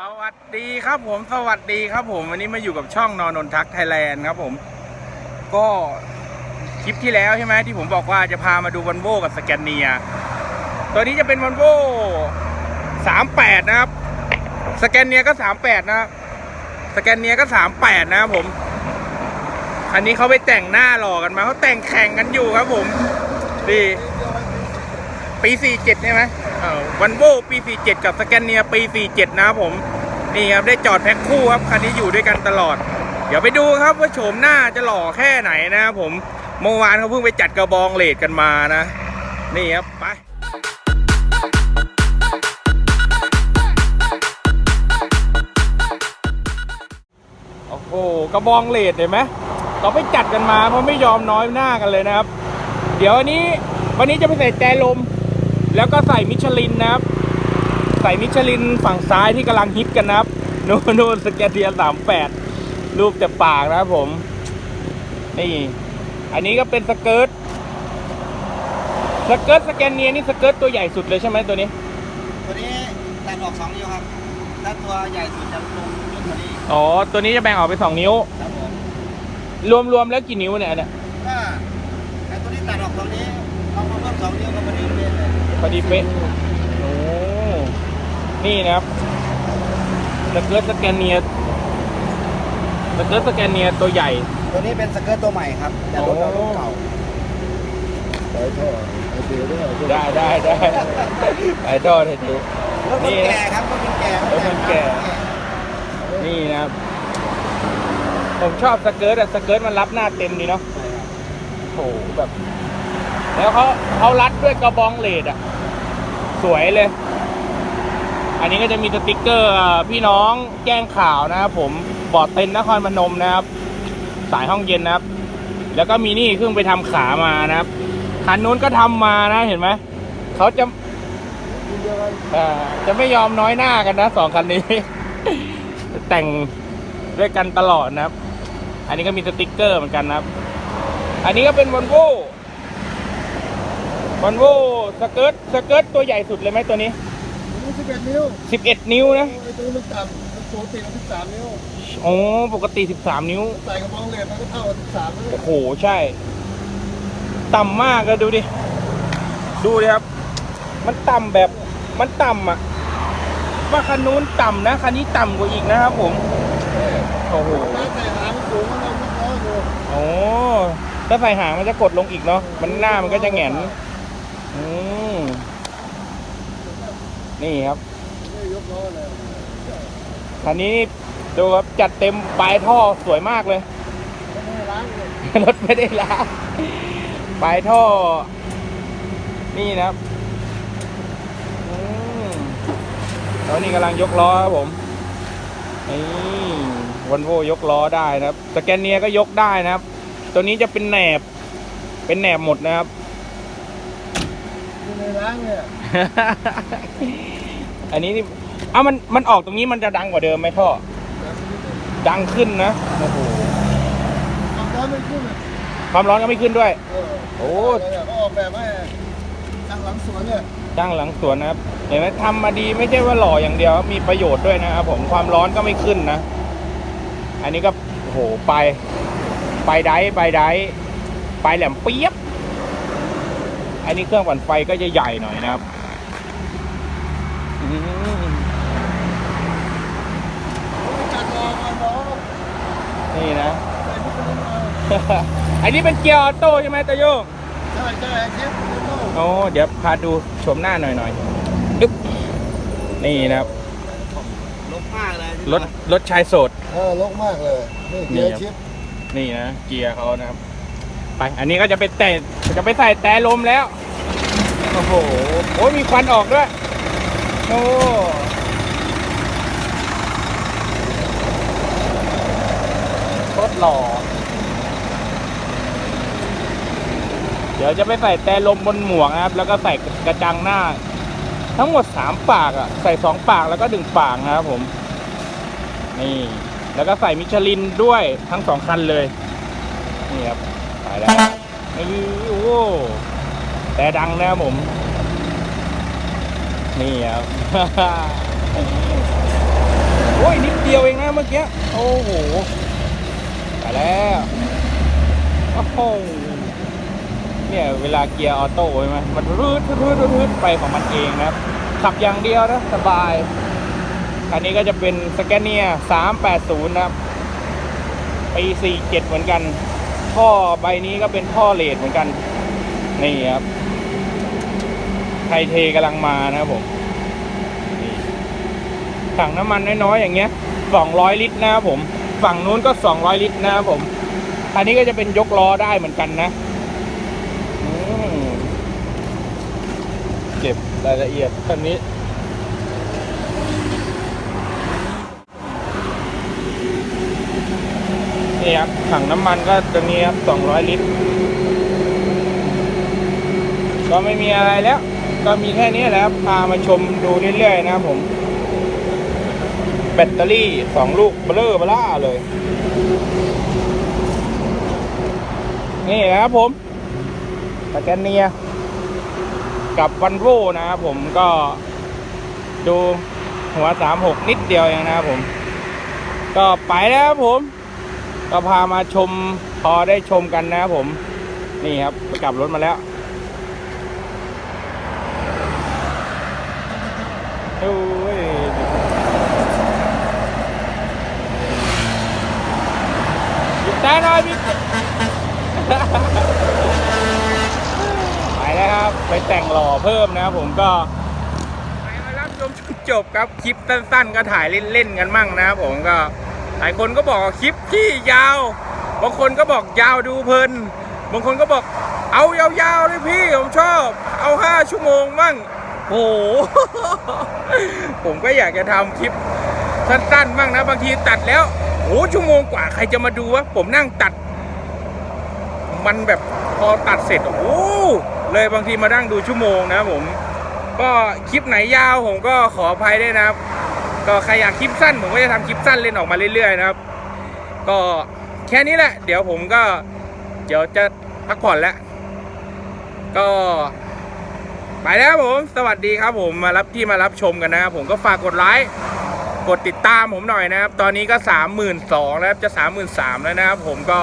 สวัสดีครับผมสวัสดีครับผม วันนี้มาอยู่กับช่องนอนนนทักไทยแลนด์ครับผม ก็คลิปที่แล้วใช่ไหมที่ผมบอกว่าจะพามาดูวันโวกับสแกนเนียตัวนี้จะเป็นวันโว38นะครับ สแกนเนียก็38นะครับสแกนเนียก็38นะครับผมคันนี้เขาไปแต่งหน้าหล่อกันมาเขาแต่งแข่งกันอยู่ครับผมดีปี47ใช่ไหม วันโวปี47 กับสแกนเนียปี 47 นะครับผม นี่ครับ ได้จอดแพ็คคู่ครับ คันนี้อยู่ด้วยกันตลอด เดี๋ยวไปดูครับว่าโฉมหน้าจะหล่อแค่ไหนนะครับผมเมื่อวานเขาเพิ่งไปจัดกระบองเลดกันมานะ นี่ครับ ไปโอ้โหกระบองเลดเห็นไหมเราไปจัดกันมาเพราะไม่ยอมน้อยหน้ากันเลยนะครับ เดี๋ยววันนี้วันนี้จะไปใส่แจลม แล้วก็ใส่มิชลินนะครับ ใส่มิชลินฝั่งซ้ายที่กำลังฮิตกันนะครับโน่นโน่นสแกนเดียสามแปดรูปแต่ปากนะครับผม นี่ อันนี้ก็เป็นสเกิร์ตสเกิร์ตสแกนเนียนี่สเกิร์ตตัวใหญ่สุดเลยใช่ไหมตัวนี้ ตัวนี้ตัดออกสองนิ้วครับถ้าตัวใหญ่สุดจะลงยุ่นกว่านี้อ๋อตัวนี้จะแบ่งออกเป็นสองนิ้ว ครับผมรวมๆแล้วกี่นิ้วเนี่ยเนี่ย ถ้าไอ้ตัวนี้ตัดออกตรงนี้เอามาเพิ่มสองนิ้วก็พ อดีเลยพอดีเป๊ะโอ้นี่นะครับสเกิร์ตสแกนเนียสเกิร์ตสแกนเนียตัวใหญ่ ตัวนี้เป็นสเกิร์ตตัวใหม่ครับ แต่รถเรารุ่นเก่าสายท่อไอเดียด้วยได้ได้ได้ไอดอลให้ดูรถคนแก่ครับรถคนแก่รถคนแก่ นี่นะครับ ผมชอบสเกิร์ตอะสเกิร์ตมันรับหน้าเต็มดีเนาะใช่ครับโอ้โหแบบ แล้วเขาเขารัดด้วยกระบองเลดอะ สวยเลย อันนี้ก็จะมีสติกเกอร์พี่น้องแจ้งข่าวนะครับผมบอดเต็นนครพนมนะครับ สายห้องเย็นนะครับ แล้วก็มีนี่เครื่องไปทำขามานะครับคันนู้นก็ทำมานะเห็นไหมเขาจะจะไม่ยอมน้อยหน้ากันนะสองคันนี้ แต่งด้วยกันตลอดนะครับ อันนี้ก็มีสติกเกอร์เหมือนกันนะครับ อันนี้ก็เป็นวอลโว่ วอลโว่สเกิร์ตสเกิร์ตตัวใหญ่สุดเลยไหมตัวนี้ นี่สิบเอ็ดนิ้ว11 นิ้วนะไอตัวนี้มันต่ำมันปกติมันสิบสามนิ้วโอ้ปกติ 13 นิ้ว ใส่กระบองเลนมันก็เท่ากับสิบสามนิ้วโอ้โห ใช่ ต่ำมากเลยดูดิ ดูดิครับ มันต่ำแบบมันต่ำอะ ว่าคันนู้นต่ำนะ คันนี้ต่ำกว่าอีกนะครับผม โอ้โหถ้าใส่หางสูงมันเราไม่ล้ออยู่โอ้ถ้าใส่หางมันจะกดลงอีกเนาะมันหน้ามันก็จะแหงน นี่ครับไม่ยกล้อเลยคันนี้ดูครับจัดเต็มปลายท่อสวยมากเลย รถไม่ได้ล้างปลายท่อ นี่นะครับอืมแล้วนี่กำลังยกล้อครับผมนี่วันโวยกล้อได้นะครับสแกนเนียก็ยกได้นะครับ ตัวนี้จะเป็นแหนบ เป็นแหนบหมดนะครับ ไม่ให้ล้างเนี่ยอันนี้นี่อ้ามันมันออกตรงนี้มันจะดังกว่าเดิมไหมท่อ ดังขึ้นนะโอ้โหความร้อนไม่ขึ้นเลยความร้อนก็ไม่ขึ้นด้วยเออโอ้เขาออกแบบให้ตั้งหลังสวนเนี่ยจ้างหลังสวนนะครับเห็นไหมทำมาดีไม่ใช่ว่าหล่ออย่างเดียวมีประโยชน์ด้วยนะครับผมความร้อนก็ไม่ขึ้นนะ อันนี้ก็โอ้โหไป ไปได้ไปได้ไปแหลมเปียบ อันนี้เครื่องปั่นไฟก็จะใหญ่หน่อยนะครับอืมจัดรอก่อนรอนี่นะใส่พวกนี้มาอันนี้เป็นเกียร์ออโต้ใช่ไหมตะโยงใช่ใช่เชฟคุณโต้โอ้เดี๋ยวพาดูชมหน้าหน่อยหน่อยอึ๊บนี่นะครับลบมากเลยรถรถชายโสดเออลกมากเลยนี่เกียร์ชิปนี่นะเกียร์เขานะครับ ไป อันนี้ก็จะไปแต่จะไปใส่แต่ลมแล้ว โอ้โหโอ้ยมีควันออกด้วย โอ้โคตรหล่อ เดี๋ยวจะไปใส่แต่ลมบนหมวกนะครับ แล้วก็ใส่กระจังหน้า ทั้งหมดสามปากอะใส่สองปากแล้วก็ดึงปากนะครับผม นี่ แล้วก็ใส่มิชลินด้วยทั้งสองคันเลย นี่ครับ ไปแล้วนี่โอ้แต่ดังนะผม นี่ครับ โอ้ยนิดเดียวเองนะเมื่อกี้ โอ้โห ไปแล้วโอ้โหเนี่ยเวลาเกียร์ออโต้ใช่ไหมมันรืดรืดรืดไปของมันเองนะครับขับอย่างเดียวนะสบาย อันนี้ก็จะเป็นสแกนเนีย380 นะครับปี47 เหมือนกัน ท่อใบนี้ก็เป็นท่อเลดเหมือนกันนี่ครับไทเทกำลังมานะครับผมถังน้ำมันน้อยๆอย่างเงี้ย200 ลิตรนะครับผม ฝั่งนู้นก็ 200 ลิตรนะครับผม อันนี้ก็จะเป็นยกล้อได้เหมือนกันนะเก็บรายละเอียดคันนี้ นี่ครับถังน้ำมันก็ตัวนี้ครับ200 ลิตร ก็ไม่มีอะไรแล้ว ก็มีแค่นี้แหละครับพามาชมดูเรื่อยๆนะครับผม แบตเตอรี่สองลูกเบลอเบล่าเลย นี่นะครับผมสแกนเนีย กับวันโวนะครับผมก็ดูหัว 36 นิดเดียวเองนะครับผม ก็ไปแล้วครับผม ก็พามาชมพอได้ชมกันนะครับผม นี่ครับไปกลับรถมาแล้วโอ้ยหยุดแต่หน่อยพี่ไปแล้วครับ ไปแต่งหล่อเพิ่มนะครับผมก็ไปมารับชมจนจบครับ คลิปสั้นๆ ก็ถ่ายเล่นๆกันมั่งนะครับผมก็ ลายคนก็บอกคลิปที่ยาว บางคนก็บอกยาวดูเพลิน บางคนก็บอกเอายาวๆเลยพี่ผมชอบ เอาห้าชั่วโมงมั่งโอ้โหผมก็อยากจะทำคลิปสั้นๆบ้างนะ บางทีตัดแล้วโอ้ชั่วโมงกว่าใครจะมาดูวะผมนั่งตัด มันแบบพอตัดเสร็จโอ้เลยบางทีมานั่งดูชั่วโมงนะผม ก็คลิปไหนยาวผมก็ขออภัยด้วยนะครับ ก็ใครอยากคลิปสั้นผมก็จะทำคลิปสั้นเล่นออกมาเรื่อยๆนะครับ ก็แค่นี้แหละ เดี๋ยวผมก็เดี๋ยวจะพักผ่อนแล้ว ก็ ไปแล้วครับผม สวัสดีครับผมมารับที่มารับชมกันนะครับผมก็ฝากกดไลค์กดติดตามผมหน่อยนะครับ ตอนนี้ก็สามหมื่นสองแล้วครับจะสามหมื่นสามแล้วนะครับผมก็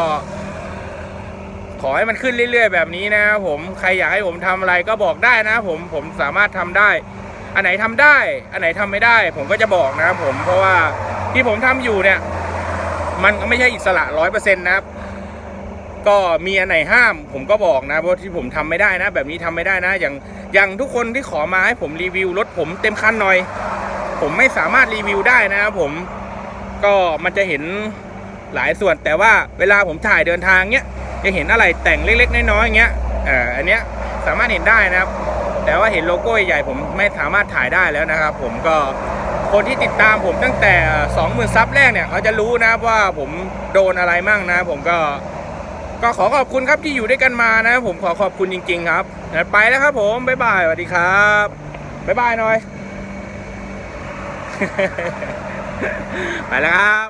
ขอให้มันขึ้นเรื่อยๆ แบบนี้นะครับผมใครอยากให้ผมทำอะไรก็บอกได้นะผมผมสามารถทำได้ อันไหนทำได้ อันไหนทำไม่ได้ ผมก็จะบอกนะครับผมเพราะว่าที่ผมทำอยู่เนี่ย มันก็ไม่ใช่อิสระร้อยเปอร์เซ็นต์นะครับ ก็มีอันไหนห้าม ผมก็บอกนะเพราะที่ผมทำไม่ได้นะ แบบนี้ทำไม่ได้นะ อย่างอย่างทุกคนที่ขอมาให้ผมรีวิวรถผมเต็มคันหน่อย ผมไม่สามารถรีวิวได้นะครับผมก็มันจะเห็นหลายส่วนแต่ว่าเวลาผมถ่ายเดินทางเนี้ยจะเห็นอะไรแต่งเล็ก ๆ น้อยๆอย่างเงี้ยเอ่ออันเนี้ยสามารถเห็นได้นะครับ แต่ว่าเห็นโลโก้ใหญ่ผมไม่สามารถถ่ายได้แล้วนะครับผมก็คนที่ติดตามผมตั้งแต่ 20,000ซับแรกเนี่ยเขาจะรู้นะว่าผมโดนอะไรมั่งนะ ผมก็ก็ขอขอบคุณครับที่อยู่ด้วยกันมานะ ผมขอขอบคุณจริง ๆ ครับไปแล้วครับผมบ๊ายบายสวัสดีครับบ๊ายบายหน่อยไปแล้วครับ